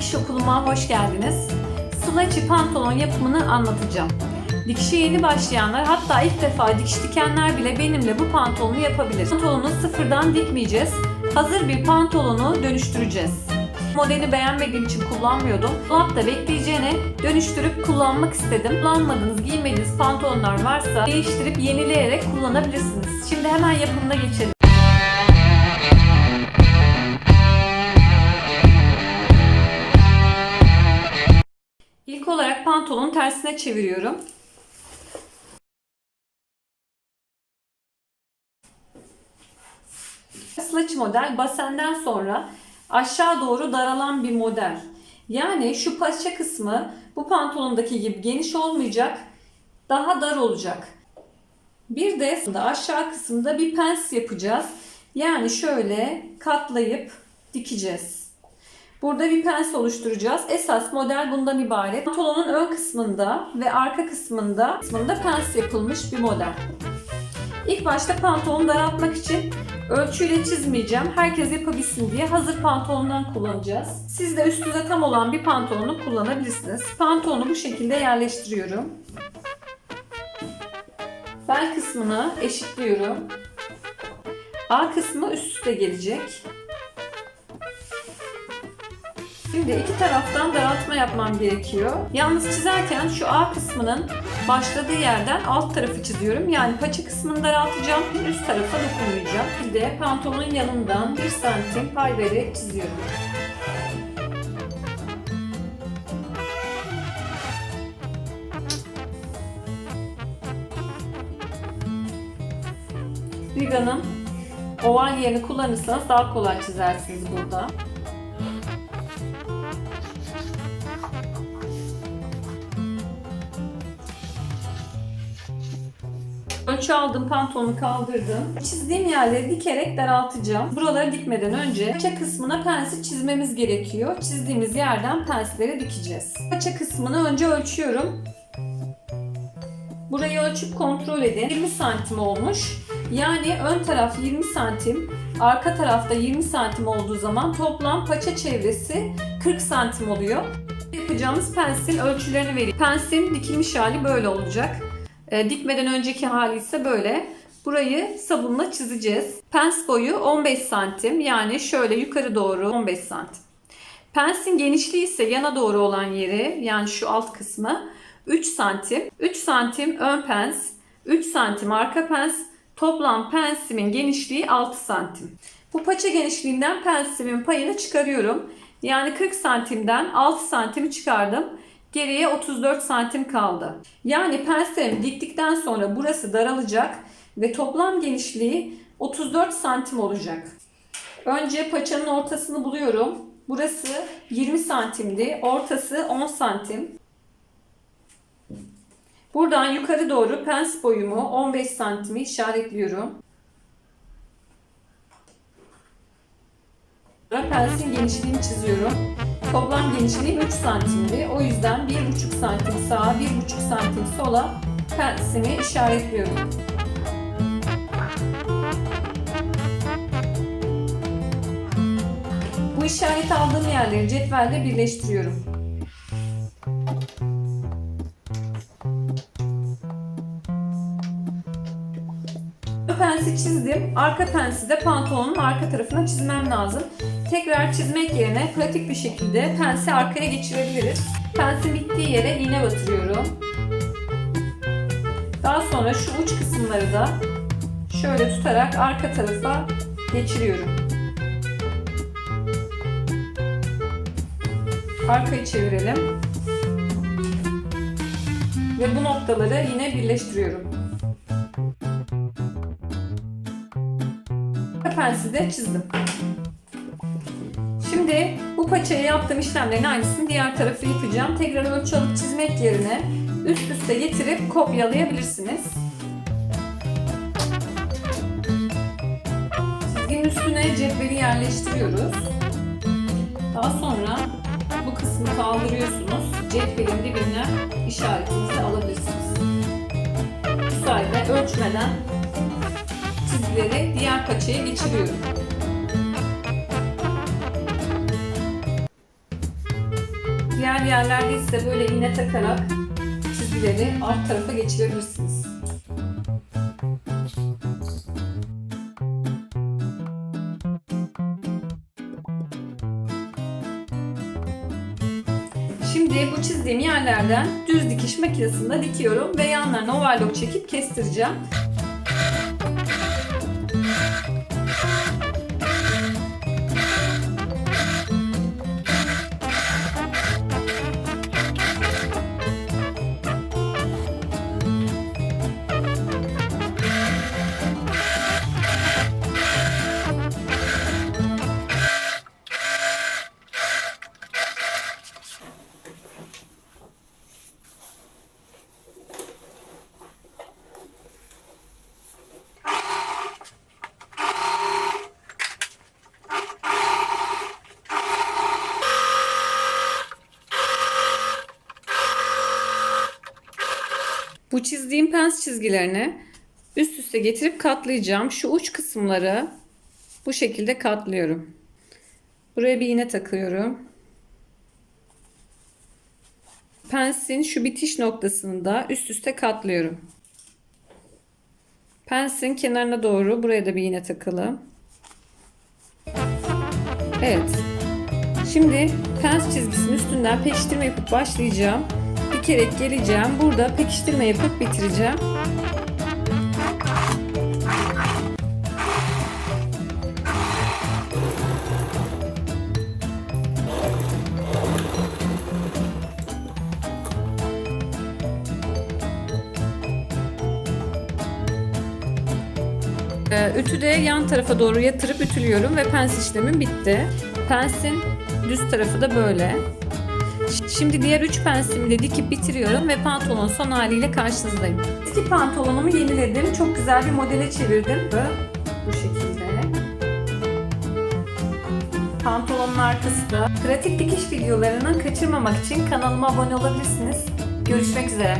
Dikiş okuluma hoş geldiniz. Sıla içi pantolon yapımını anlatacağım. Dikişe yeni başlayanlar hatta ilk defa dikiş dikenler bile benimle bu pantolonu yapabilir. Pantolonu sıfırdan dikmeyeceğiz. Hazır bir pantolonu dönüştüreceğiz. Modeli beğenmediğim için kullanmıyordum. Dolapta bekleyeceğine dönüştürüp kullanmak istedim. Kullanmadığınız, giymediğiniz pantolonlar varsa değiştirip yenileyerek kullanabilirsiniz. Şimdi hemen yapımına geçelim. İlk olarak pantolonun tersine çeviriyorum. Slaç model basenden sonra aşağı doğru daralan bir model. Yani şu paça kısmı bu pantolondaki gibi geniş olmayacak, daha dar olacak. Bir de aşağı kısımda bir pens yapacağız. Yani şöyle katlayıp dikeceğiz. Burada bir pens oluşturacağız. Esas model bundan ibaret. Pantolonun ön kısmında ve arka kısmında, kısmında pens yapılmış bir model. İlk başta pantolonu daraltmak için ölçüyle çizmeyeceğim. Herkes yapabilsin diye hazır pantolondan kullanacağız. Siz de üstünüze tam olan bir pantolonu kullanabilirsiniz. Pantolonu bu şekilde yerleştiriyorum. Bel kısmını eşitliyorum. A kısmı üst üste gelecek. Şimdi iki taraftan daraltma yapmam gerekiyor. Yalnız çizerken şu A kısmının başladığı yerden alt tarafı çiziyorum. Yani paça kısmını daraltacağım. Üst tarafa dokunmayacağım. Bir de pantolonun yanından 1 santim pay vererek çiziyorum. Riganın oval yerini kullanırsanız daha kolay çizersiniz burada. Ölçü aldım, pantolonu kaldırdım. Çizdiğim yerleri dikerek daraltacağım. Buraları dikmeden önce paça kısmına pensi çizmemiz gerekiyor. Çizdiğimiz yerden pensleri dikeceğiz. Paça kısmını önce ölçüyorum. Burayı ölçüp kontrol edin. 20 santim olmuş. Yani ön taraf 20 santim, arka tarafta 20 santim olduğu zaman toplam paça çevresi 40 santim oluyor. Yapacağımız pensin ölçülerini vereyim. Pensin dikilmiş hali böyle olacak. E, dikmeden önceki hali ise böyle. Burayı sabunla çizeceğiz. Pens boyu 15 santim yani şöyle yukarı doğru 15 santim. Pensin genişliği ise yana doğru olan yeri yani şu alt kısmı 3 santim. 3 santim ön pens, 3 santim arka pens. Toplam pensimin genişliği 6 santim. Bu paça genişliğinden pensimin payını çıkarıyorum. Yani 40 santimden 6 santimi çıkardım. Geriye 34 santim kaldı. Yani penslerimi diktikten sonra burası daralacak ve toplam genişliği 34 santim olacak. Önce paçanın ortasını buluyorum. Burası 20 santimdi. Ortası 10 santim. Buradan yukarı doğru pens boyumu 15 santimi işaretliyorum. Pensin genişliğini çiziyorum. Toplam genişliğim 3 santimdi. O yüzden 1,5 santim sağa, 1,5 santim sola pensimi işaretliyorum. Bu işaret aldığım yerleri cetvelle birleştiriyorum. pensi çizdim. Arka pensi de pantolonun arka tarafına çizmem lazım. Tekrar çizmek yerine pratik bir şekilde pensi arkaya geçirebiliriz. Pensin bittiği yere iğne batırıyorum. Daha sonra şu uç kısımları da şöyle tutarak arka tarafa geçiriyorum. Arkayı çevirelim. Ve bu noktaları yine birleştiriyorum. pensi de çizdim. Şimdi bu paçaya yaptığım işlemlerin aynısını diğer tarafı yapacağım. Tekrar ölçü alıp çizmek yerine üst üste getirip kopyalayabilirsiniz. Çizginin üstüne cetveli yerleştiriyoruz. Daha sonra bu kısmı kaldırıyorsunuz. Cetvelin dibine işaretinizi alabilirsiniz. Bu sayede ölçmeden çizgileri diğer paçaya geçiriyorum. Diğer yerlerde ise böyle iğne takarak çizgileri alt tarafa geçirebilirsiniz. Şimdi bu çizdiğim yerlerden düz dikiş makinesinde dikiyorum ve yanlarına overlock çekip kestireceğim. Bu çizdiğim pens çizgilerini üst üste getirip katlayacağım. Şu uç kısımları bu şekilde katlıyorum. Buraya bir iğne takıyorum. Pensin şu bitiş noktasını da üst üste katlıyorum. Pensin kenarına doğru buraya da bir iğne takalım. Evet. Şimdi pens çizgisinin üstünden pekiştirme yapıp başlayacağım. Dikerek geleceğim. Burada pekiştirme yapıp bitireceğim. Ee, Ütü de yan tarafa doğru yatırıp ütülüyorum ve pens işlemim bitti. Pensin düz tarafı da böyle. Şimdi diğer üç pensimi de dikip bitiriyorum ve pantolon son haliyle karşınızdayım. Eski pantolonumu yeniledim. Çok güzel bir modele çevirdim. Bu, bu şekilde. Pantolonun arkası da. Pratik dikiş videolarını kaçırmamak için kanalıma abone olabilirsiniz. Görüşmek üzere.